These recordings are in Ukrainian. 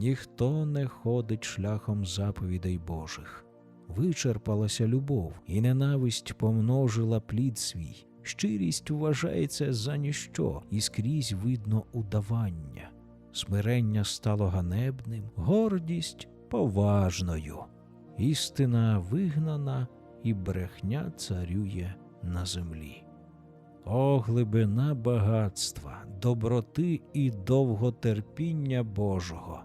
ніхто не ходить шляхом заповідей Божих. Вичерпалася любов, і ненависть помножила плід свій. Щирість вважається за ніщо, і скрізь видно удавання. Смирення стало ганебним, гордість поважною. Істина вигнана, і брехня царює на землі. О, глибина багатства, доброти і довготерпіння Божого.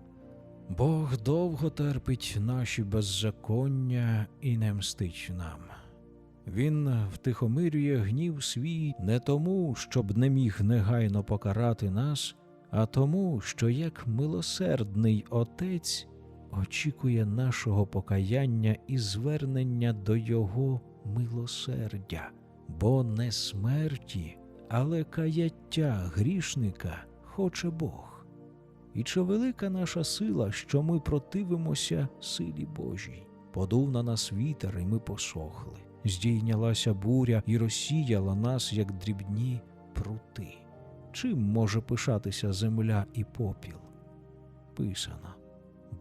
Бог довго терпить наші беззаконня і не мстить нам. Він втихомирює гнів свій не тому, щоб не міг негайно покарати нас, а тому, що як милосердний Отець очікує нашого покаяння і звернення до Його милосердя, бо не смерті, але каяття грішника хоче Бог. І чи велика наша сила, що ми противимося силі Божій? Подув на нас вітер, і ми посохли. Здійнялася буря і розсіяла нас, як дрібні прути. Чим може пишатися земля і попіл? Писано.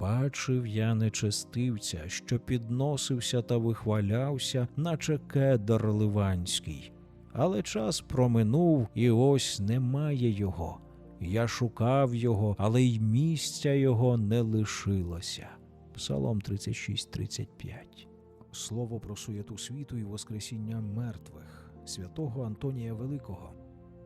Бачив я нечестивця, що підносився та вихвалявся, наче кедр ливанський. Але час проминув, і ось немає його. Я шукав його, але й місця його не лишилося. Псалом 36-35 Слово про суєту світу і воскресіння мертвих. Святого Антонія Великого